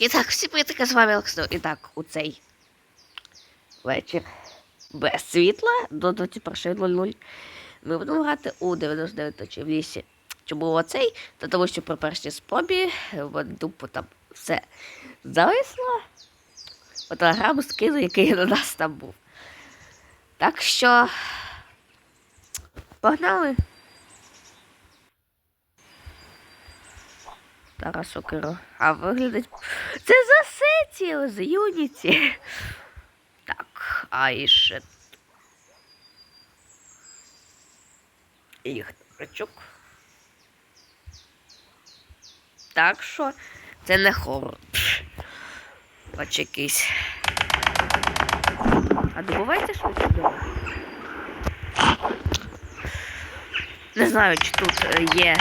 І так, всі привітки, з вами Олександр. І так, у цей вечір без світла до 21.00 ми будемо грати у 99 ночі в лісі. Чому оцей? Та тому що при першій спробі дупу там все зависло. По телеграму скину, який на нас там був. Так що погнали. Тарас Сокиро. А виглядить. Це за сеті з Юніті. Так, а і ще. Їх рачок. Так що це не хорор. Хоч якийсь. А добувайте швидше дома. Не знаю, чи тут е, є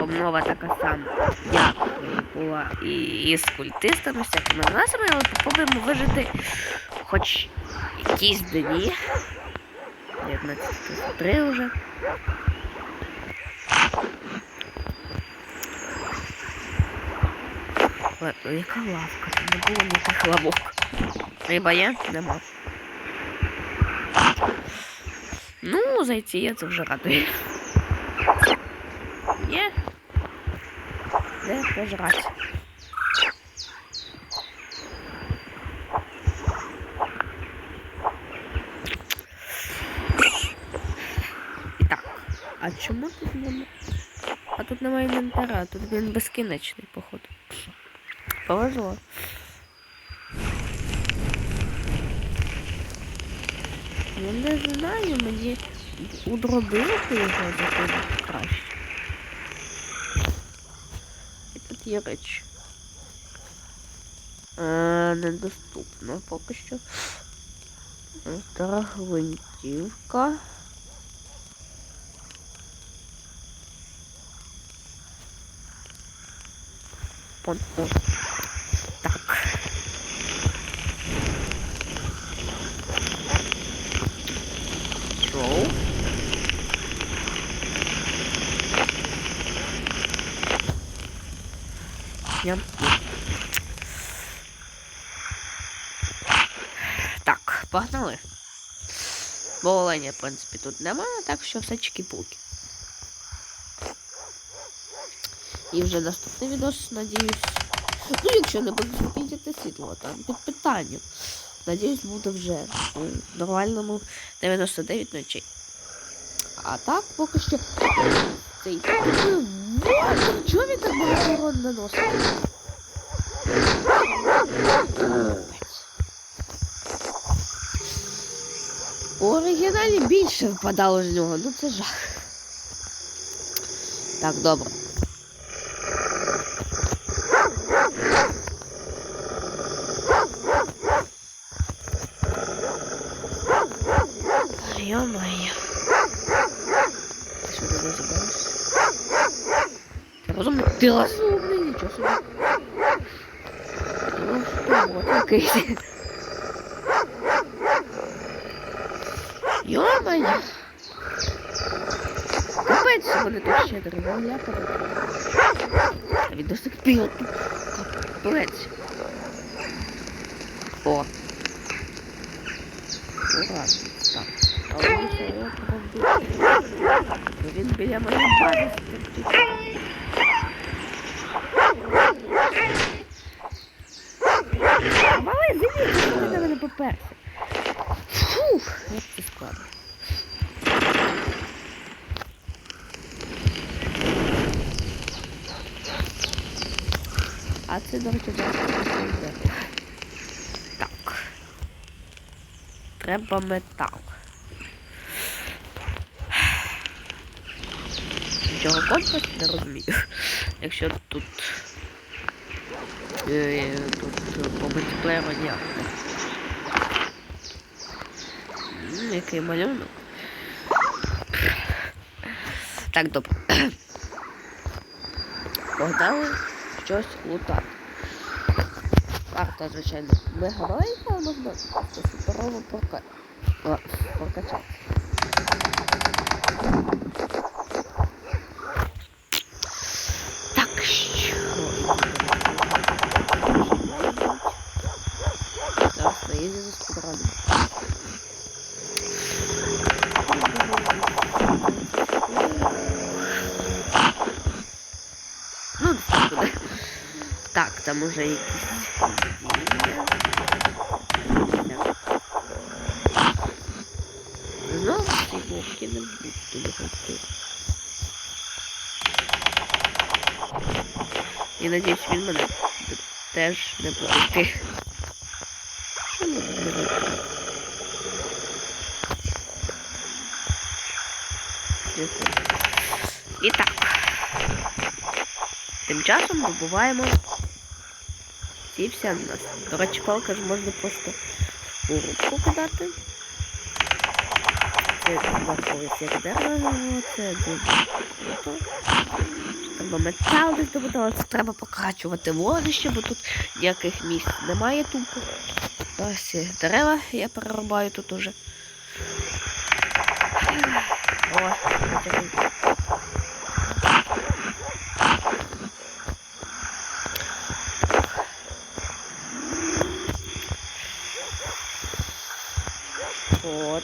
обнова така сама, як була і, з культистами, всякими насами, але попробуємо вижити хоч якісь дні. 19.3 вже. Яка лавка? Там не було ніяких лавок. Риба є? Нема. Ну, зайти є, це вже радує. Є. Де пожрать? І так, а чому тут немає? А тут немає інвентаря, тут він безкінечний, походу. Повезло. Ну не знаю, мені у дробилку його заходить краще. І речі. Е, недоступно поки що. Стара гвинтівка. Пон, о. Так. Шоу. Я... Так, погнали. Бо в принципі, тут немає, так що все чики-пуки. І вже наступний відос, надіюсь. Ну, якщо не буде підняти світло, там під питанням. Надіюсь, буде вже у нормальному 99 ночей. А так поки що цей. Боже, Чого він так багато урон наносить? У оригіналі більше випадало з нього, ну це жах. Так, добре. Ты розумний? Ти розумний, нічого собі. Ну, що, вот якийсь. Ё-моё. Капець, вони тут ще дерев'я ляпали. А він до сих пір тут. Капець. О. Ура. Так. Але якщо я пробую, то він біля моєї бази Поперся. Фух, як це складно. А це, до речі, йде. Так. Треба метал. Чого компас не розумію. Якщо тут. Е, тут по мультиплеєру ніяк. Який малюнок. Так, добре. Погнали щось лутати. Карта, звичайно, ми граємо, але можна суперово прока... прокачати. Так, що? спочатку порадимо. Ну, десь так буде. Так, там уже якісь. Знову ці вовки не будуть бігати. І надіюсь, він мене теж не буде? І так. Тим часом добуваємо ці всі нас. До речі, палка ж можна просто у рубку кидати. Це. Треба метал десь треба покрачувати вогнище, бо тут ніяких місць немає тупо. Ось дерева я перерубаю тут уже. О,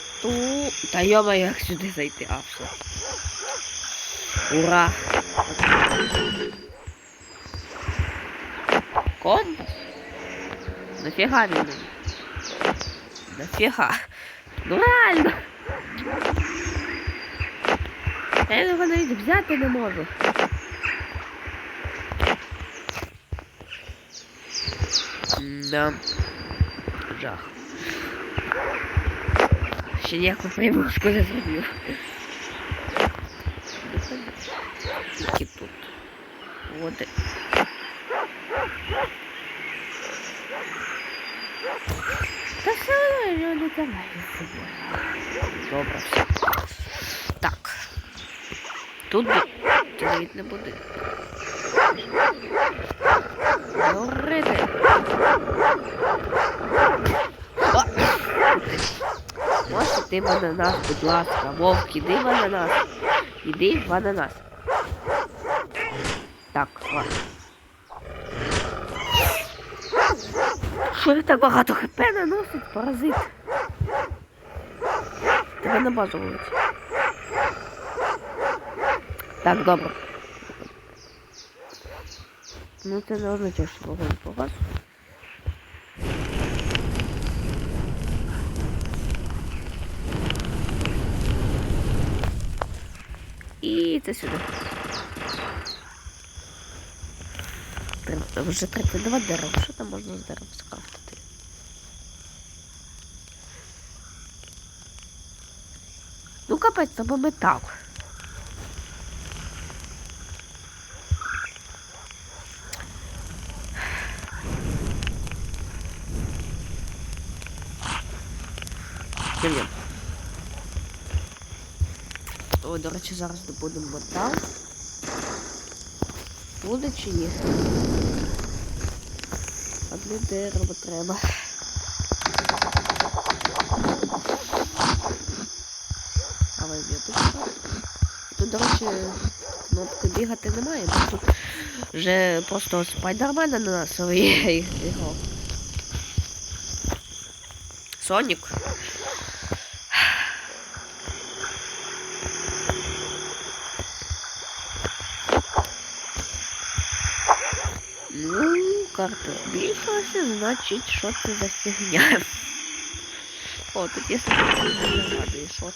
потягнув. Оту. Та йома, як сюди зайти? А, все. Ура! Компас? Нафіга він мені? Нафіга? Ну реально! Я його навіть взяти не можу. Да. Жах. Ще ніяку прибушку не зроблю. Тільки тут. І- Та все я не давай. Добре, все. Так. Тут навіть не буде. Горити. О! Ось іди в ананас, будь ласка. Вовк, іди в ананас. Іди в ананас. Так, ладно. Що він так багато хп наносить, паразит? Тебе на базу вулиць. Так, добре. Ну це не означає, що вогонь по це сюди. Треба вже 32 дерева. Що там можна з дерева скрафтити? Ну капець, це ми метал. До речі, зараз добудемо метал. Буде чи ні? Одне дерево треба. А ви тут? До речі, кнопки бігати немає, бо тут вже просто спайдермена на нас його. Сонік. Карта збільшилася, значить, що це за фігня. О, тут є нагадую, що.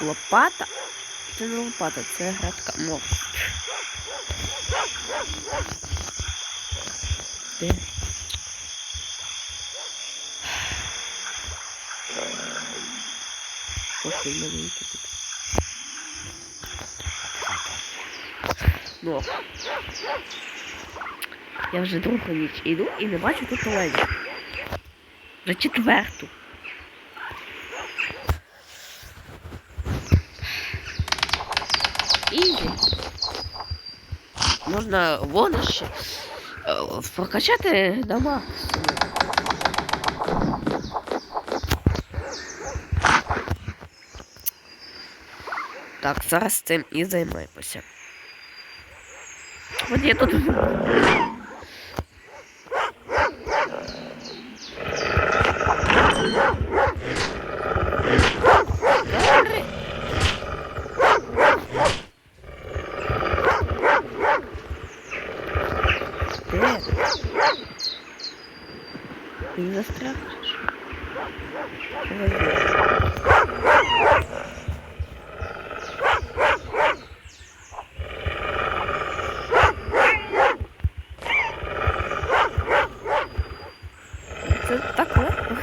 Лопата? Це не лопата, це градка мост. Де? Ох, він маленький тут. Ну. Я вже другу ніч іду і не бачу тут оленя. Вже четверту. Ізі. Можна вогнище е, прокачати максимум. Так, зараз цим і займаємося. От я тут. Він застряг. чи що? Подожди. Це так легко.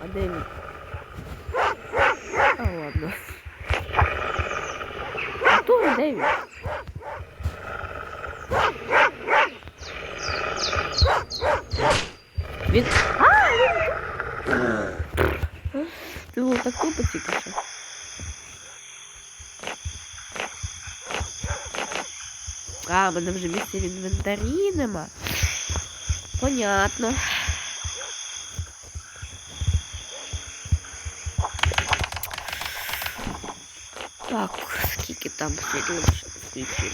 А де він? А ладно. А то де він? Він. А, він. Ти було так тупо тільки що. А, вже місця в інвентарі нема. Понятно. Так, скільки там світло вже включили.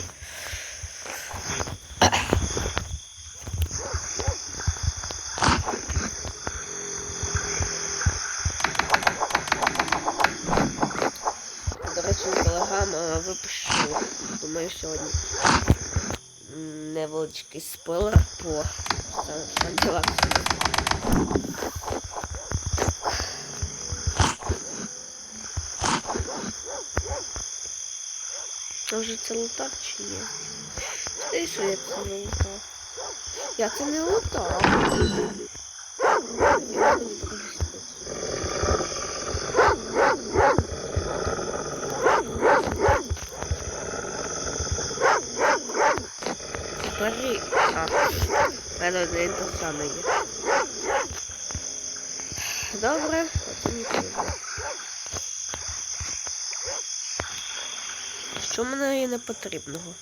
До речі, Телеграм випишу, думаю, сьогодні невеличкий спойлер по Фантілаксу. Може це лутак чи ні? Ти що я це не лутав? Я це не лутав. Я мені покажу. Бери. А, мене не те саме є. Добре, потрібно. Що мене є непотрібного?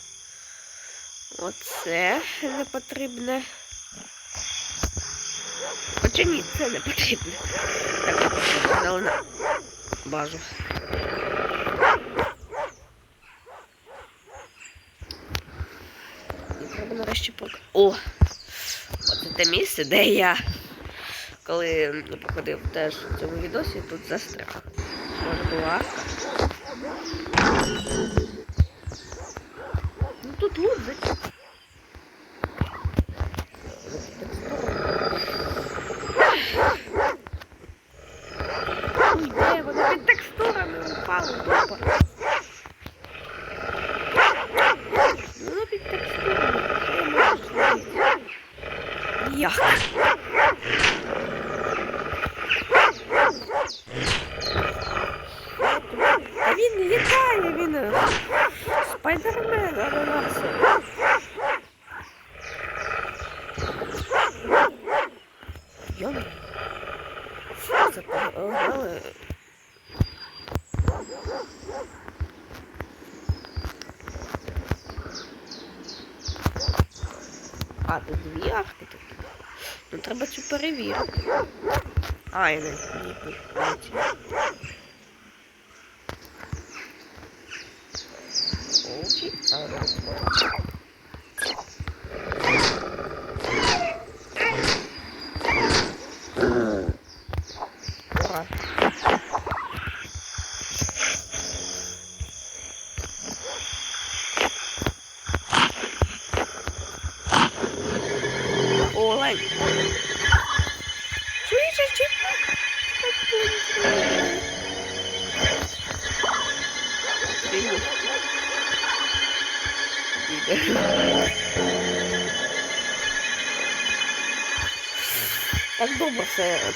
Оце не потрібне. Хоча ні, це не потрібне. Так, погнали на базу. Нарешті пок... О! Те місце, де я, коли походив теж в цьому відосі, тут застряг. Може була. Ну тут лудзик. Ой, де вона під текстурами упала тупо. Ну, під текстурами. Що я можу зробити? Як? А він літає, він е, спайдермен, ананас. Йома. Що це погнали? А, тут дві арки тут. Ну треба цю перевірити. А, я не не, ні,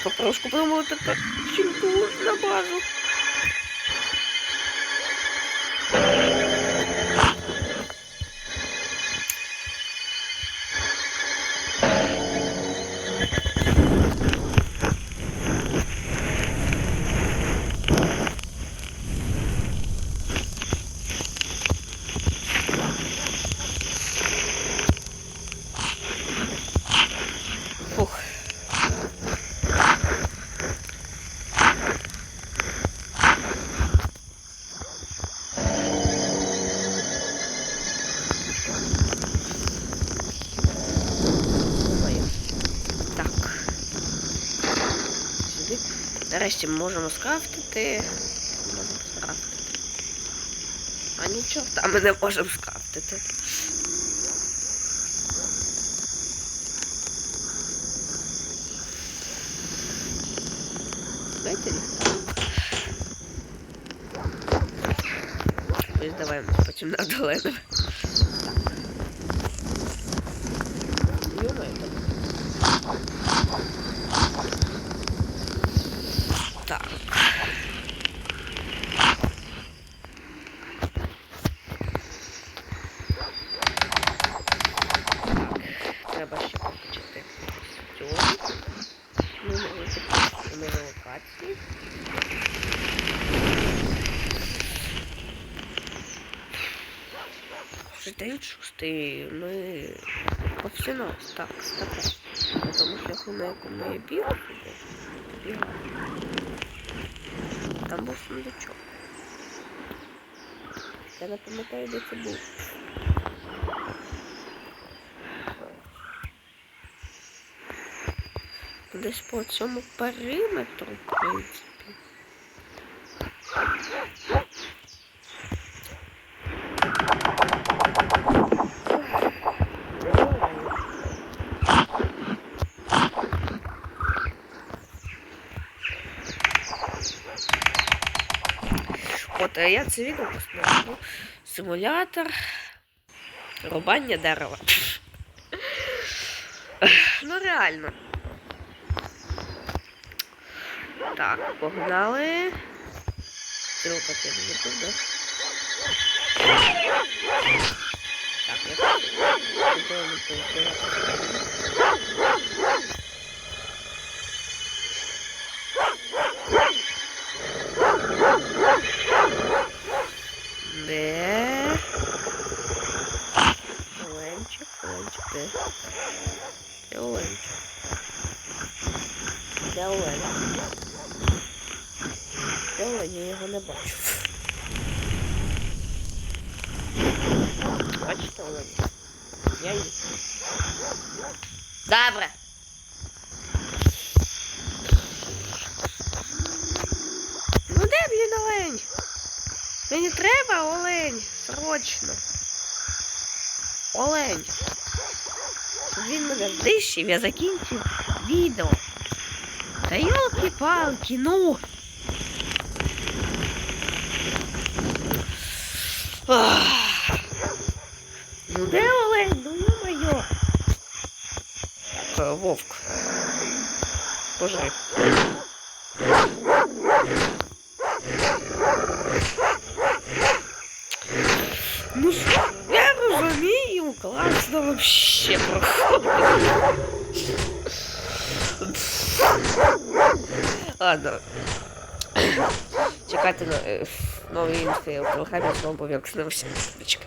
все потрошку подумали тепер чимку на базу. Нарешті можемо скрафтити. Можемо скрафтити. А нічого, там ми не можемо скрафтити. Дайте Ось давай потім на. Так. Треба ще покачати номер локації. День шостий. Ми професіонал. Так. На тому шляху, на якому я бігав, бігав. Там був сундучок. Я не пам'ятаю, де це був. Десь по цьому периметру, в. От а я це відео посмотрю. Симулятор рубання дерева. Ну реально. Так, погнали. Стрілка це не да? Так, я Чудово, Де? Оленчик, Оленчик, де? Де Оленчик? Де Олень? Де Олень? Я його не бачу. Бачите Олень? Я їх. Добре. Ну де, блін, Олень? Мені треба Олень, срочно. Олень. Він мене знищив, я закінчив відео. Та йолки-палки, ну. Ах. Ну де Олень? Ну ё-моё. Вовк. Пожри. Ну що, я розумію, класно вообще. Ладно. На нові інфи у програмі знову пов'якснувся. Чекай.